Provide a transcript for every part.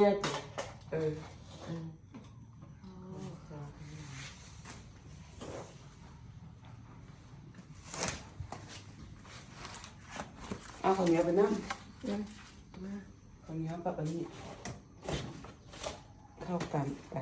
เนี่ยเออเอาข้าวเหนียวไปนั่งมาข้าวเหนียวกับอันนี้เข้ากันไป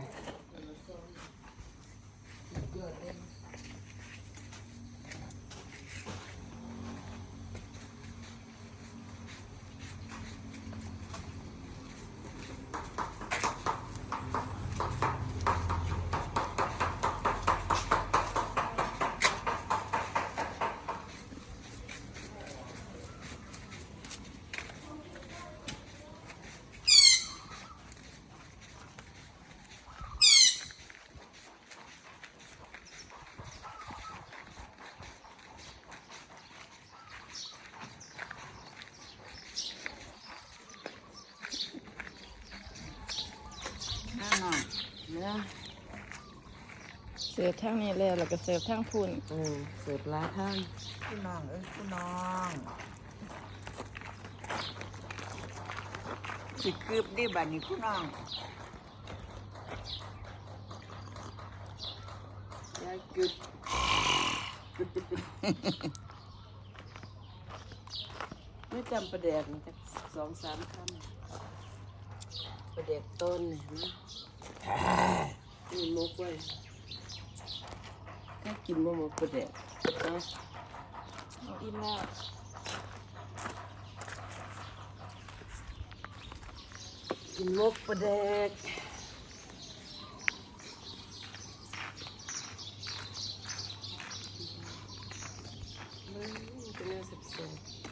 น้าหน่อยเนี่ยเสิร์ฟทั้งนี้แล้วแล้วก็เสิร์ฟทั้งพุ่นเออเสิร์ฟล้าท่านพี่น้องเอ้ยพี่น้องสิคืบดิบัดนี้พี่น้องยายกึดกึดกึดกึดไม่จำประเด็กนะจักสองสามคำ ประเด็กต้นเนี่ยนะนี่มกไว้ถ้ากินบ่หมกประเด็กนะเอาอิ่มแล้วกินมกประเด็ก